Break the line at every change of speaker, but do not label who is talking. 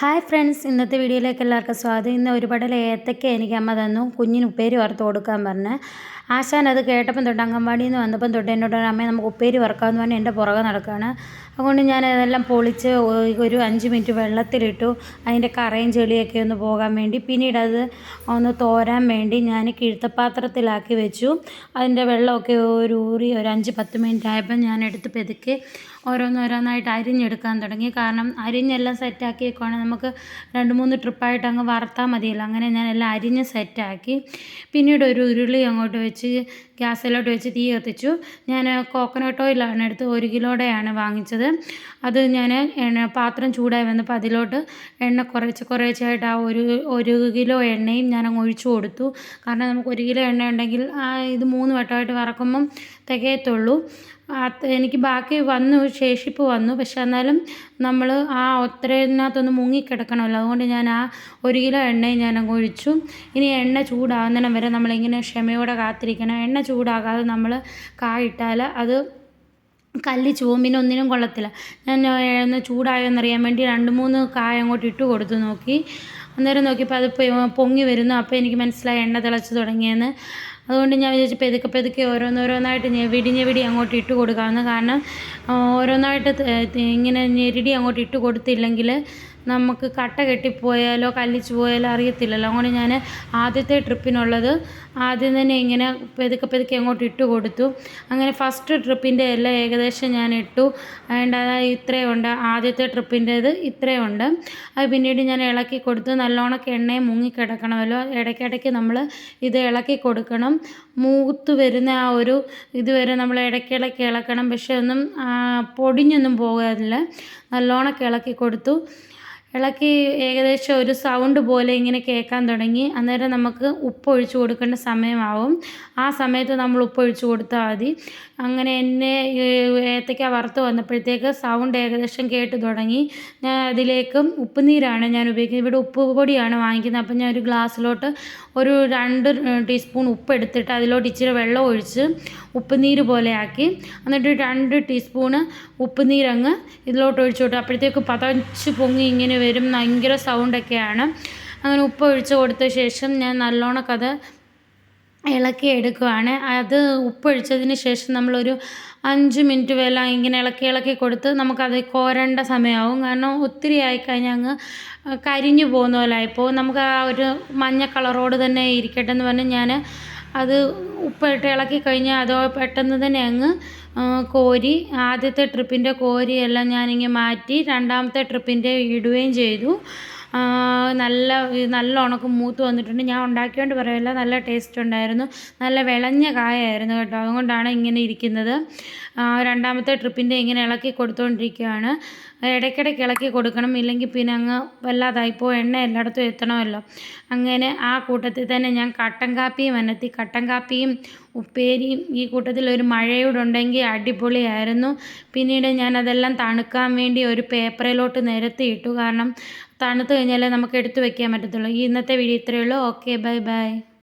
Hi friends ഇന്നത്തെ വീഡിയോയിലേക്ക് എല്ലാവർക്കും സ്വാഗതം. ഇന്ന് ഒരുപാട് ഏത്തക്ക എനിക്ക് അമ്മ തന്നു. കുഞ്ഞിന് ഉപ്പേരി വറുത്ത് കൊടുക്കാൻ പറഞ്ഞ്. ആശാൻ അത് കേട്ടപ്പം തൊട്ട് അംഗൻവാടിയിൽ നിന്ന് വന്നപ്പം തൊട്ട് എന്നോട് അമ്മയെ നമുക്ക് ഉപ്പേരി വറക്കാമെന്ന് പറഞ്ഞ് എന്റെ പുറകെ നടക്കുകയാണ് അതുകൊണ്ട് ഞാൻ അതെല്ലാം പൊളിച്ച് ഒരു അഞ്ച് മിനിറ്റ് വെള്ളത്തിലിട്ടു. അതിന്റെ കറയും ചെളിയൊക്കെ ഒന്ന് പോകാൻ വേണ്ടി. പിന്നീട് അത് ഒന്ന് തോരാൻ വേണ്ടി ഞാൻ കിഴുത്തപ്പാത്രത്തിലാക്കി വെച്ചു. അതിന്റെ വെള്ളമൊക്കെ ഒരു ഊറി ഒരു അഞ്ച് പത്ത് മിനിറ്റ് ആയപ്പോൾ ഞാൻ എടുത്ത് പെതുക്കി ഓരോന്നോരോന്നായിട്ട് അരിഞ്ഞെടുക്കാൻ തുടങ്ങി. കാരണം അരിഞ്ഞെല്ലാം സെറ്റാക്കി വെക്കുവാണെങ്കിൽ നമുക്ക് രണ്ട് മൂന്ന് ട്രിപ്പായിട്ട് അങ്ങ് വറുത്താൽ മതിയല്ലോ. അങ്ങനെ ഞാൻ എല്ലാം അരിഞ്ഞ് സെറ്റാക്കി. പിന്നീട് ഒരു ഉരുളി അങ്ങോട്ട് വെച്ച് ഗ്യാസിലോട്ട് വെച്ച് തീ കത്തിച്ചു. ഞാൻ കോക്കനട്ട് ഓയിലാണ് എടുത്ത് ഒരു കിലോടെയാണ് വാങ്ങിച്ചത്. അത് ഞാൻ എണ്ണ പാത്രം ചൂടായി വന്നപ്പോൾ അതിലോട്ട് എണ്ണ കുറച്ച് കുറേശ്ശായിട്ട് ആ ഒരു ഒരു കിലോ എണ്ണയും ഞാൻ അങ്ങ് ഒഴിച്ചു കൊടുത്തു. കാരണം നമുക്ക് ഒരു കിലോ എണ്ണ ഉണ്ടെങ്കിൽ ആ ഇത് മൂന്ന് വട്ടമായിട്ട് വറക്കുമ്പം തികയത്തുള്ളൂ. എനിക്ക് ബാക്കി വന്നു ശേഷിപ്പ് വന്നു. പക്ഷെ എന്നാലും നമ്മൾ ആ ഒത്തരേനകത്തൊന്ന് മുങ്ങിക്കിടക്കണമല്ലോ. അതുകൊണ്ട് ഞാൻ ആ ഒരു കിലോ എണ്ണയും ഞാൻ അങ്ങ് ഒഴിച്ചു. ഇനി എണ്ണ ചൂടാകുന്നതിനം വരെ നമ്മളിങ്ങനെ ക്ഷമയോടെ കാത്തിരിക്കണം. എണ്ണ ചൂടാകാതെ നമ്മൾ കായിട്ടാൽ അത് പോകും പിന്നെ ഒന്നിനും കൊള്ളത്തില്ല. ഞാൻ ഒന്ന് ചൂടായോന്നറിയാൻ വേണ്ടി രണ്ട് മൂന്ന് കായ അങ്ങോട്ട് ഇട്ട് കൊടുത്തു നോക്കി. അന്നേരം നോക്കിയപ്പോൾ അത് പൊങ്ങി വരുന്നു. അപ്പോൾ എനിക്ക് മനസ്സിലായി എണ്ണ തിളച്ച് തുടങ്ങിയെന്ന്. അതുകൊണ്ട് ഞാൻ വിചാരിച്ചു പെതുക്കെ പെതുക്കെ ഓരോന്നോരോന്നായിട്ട് ഞെവിടി ഞെവിടി അങ്ങോട്ട് ഇട്ട് കൊടുക്കാമെന്ന് കാരണം ഓരോന്നായിട്ട് ഇങ്ങനെ ഞെരിടി അങ്ങോട്ട് ഇട്ട് കൊടുത്തില്ലെങ്കിൽ നമുക്ക് കട്ട കെട്ടിപ്പോയാലോ കല്ലിച്ച് പോയാലോ അറിയത്തില്ലല്ലോ. അതുകൊണ്ട് ഞാൻ ആദ്യത്തെ ട്രിപ്പിനുള്ളത് ആദ്യം തന്നെ ഇങ്ങനെ പെതുക്കെ പെതുക്കെ അങ്ങോട്ട് ഇട്ട് കൊടുത്തു. അങ്ങനെ ഫസ്റ്റ് ട്രിപ്പിന്റെ എല്ലാം ഏകദേശം ഞാൻ ഇട്ടു. അതുകൊണ്ട് ഇത്രയും ഉണ്ട്. ആദ്യത്തെ ട്രിപ്പിന്റേത് ഇത്രയും ഉണ്ട്. അത് പിന്നീട് ഞാൻ ഇളക്കി കൊടുത്തു. നല്ലോണം എണ്ണയും മുങ്ങിക്കിടക്കണമല്ലോ ഇടയ്ക്കിടയ്ക്ക് നമ്മൾ ഇത് ഇളക്കി കൊടുക്കണം. മൂത്ത് വരുന്ന ആ ഒരു ഇതുവരെ നമ്മൾ ഇടയ്ക്കിടയ്ക്ക് ഇളക്കണം പക്ഷേ ഒന്നും പൊടിഞ്ഞൊന്നും പോകാറില്ല. നല്ലോണം ഇളക്കി കൊടുത്തു. ഇളക്കി ഏകദേശം ഒരു സൗണ്ട് പോലെ ഇങ്ങനെ കേൾക്കാൻ തുടങ്ങി. അന്നേരം നമുക്ക് ഉപ്പ് ഒഴിച്ച് കൊടുക്കേണ്ട സമയമാവും. ആ സമയത്ത് നമ്മൾ ഉപ്പ് ഒഴിച്ച് കൊടുത്താൽ മതി. അങ്ങനെ എന്നെ ഏത്തയ്ക്ക വറുത്ത് വന്നപ്പോഴത്തേക്ക് സൗണ്ട് ഏകദേശം കേട്ട് തുടങ്ങി. ഞാൻ അതിലേക്കും ഉപ്പുനീരാണ് ഞാൻ ഉപയോഗിക്കുന്നത്. ഇവിടെ ഉപ്പ് പൊടിയാണ് വാങ്ങിക്കുന്നത്. അപ്പം ഞാൻ ഒരു ഗ്ലാസ്സിലോട്ട് ഒരു രണ്ട് ടീസ്പൂൺ ഉപ്പ് എടുത്തിട്ട് അതിലോട്ട് ഇച്ചിരി വെള്ളം ഒഴിച്ച് ഉപ്പുനീര് പോലെയാക്കി എന്നിട്ട് രണ്ട് ടീസ്പൂണ് ഉപ്പുനീരങ്ങ് ഇതിലോട്ട് ഒഴിച്ചു കൊടുത്തു. അപ്പോഴത്തേക്ക് പതച്ച് പൊങ്ങി ഇങ്ങനെ വരും. ഭയങ്കര സൗണ്ടൊക്കെയാണ് അങ്ങനെ ഉപ്പ് ഒഴിച്ച് കൊടുത്ത ശേഷം ഞാൻ നല്ലോണം അത് ഇളക്കി എടുക്കുവാണ്. അത് ഉപ്പൊഴിച്ചതിന് ശേഷം നമ്മളൊരു അഞ്ച് മിനിറ്റ് വില ഇങ്ങനെ ഇളക്കി ഇളക്കി കൊടുത്ത് നമുക്കത് കോരേണ്ട സമയമാവും കാരണം ഒത്തിരി ആയിക്കഴിഞ്ഞാൽ അങ്ങ് കരിഞ്ഞു പോകുന്ന പോലെ ആയിപ്പോൾ നമുക്ക് ആ ഒരു മഞ്ഞ കളറോട് തന്നെ ഇരിക്കട്ടെ എന്ന് പറഞ്ഞ് ഞാൻ അത് ഉപ്പിട്ട് ഇളക്കി കഴിഞ്ഞാൽ അതോ പെട്ടെന്ന് തന്നെ അങ്ങ് കോരി ആദ്യത്തെ ട്രിപ്പിന്റെ കോരിയെല്ലാം ഞാനിങ്ങനെ മാറ്റി രണ്ടാമത്തെ ട്രിപ്പിന്റെ ഇടുകയും ചെയ്തു. നല്ല നല്ല ഉണക്ക് മൂത്ത് വന്നിട്ടുണ്ട്. ഞാൻ ഉണ്ടാക്കിയോണ്ട് പറയല്ല നല്ല ടേസ്റ്റ് ഉണ്ടായിരുന്നു. നല്ല വിളഞ്ഞ കായായിരുന്നു കേട്ടോ. അതുകൊണ്ടാണ് ഇങ്ങനെ ഇരിക്കുന്നത്. രണ്ടാമത്തെ ട്രിപ്പിന്റെ ഇങ്ങനെ ഇളക്കി കൊടുത്തുകൊണ്ടിരിക്കുകയാണ് ഇടയ്ക്കിടയ്ക്ക് ഇളക്കി കൊടുക്കണം. ഇല്ലെങ്കിൽ പിന്നെ അങ്ങ് വല്ലാതായിപ്പോൾ എണ്ണ എല്ലായിടത്തും എത്തണമല്ലോ. അങ്ങനെ ആ കൂട്ടത്തിൽ തന്നെ ഞാൻ കട്ടൻ കാപ്പിയും അനത്തി കട്ടൻ കാപ്പിയും ഉപ്പേരിയും ഈ കൂട്ടത്തിൽ ഒരു മഴയൂടെ ഉണ്ടെങ്കിൽ അടിപൊളിയായിരുന്നു. പിന്നീട് ഞാൻ അതെല്ലാം തണുക്കാൻ വേണ്ടി ഒരു പേപ്പറിലോട്ട് നിരത്തിയിട്ടു കാരണം തണുത്ത് കഴിഞ്ഞാലേ നമുക്ക് എടുത്തു വയ്ക്കാൻ പറ്റത്തുള്ളൂ. ഇന്നത്തെ വീഡിയോ ഇത്രയേ ഉള്ളൂ. Okay bye bye.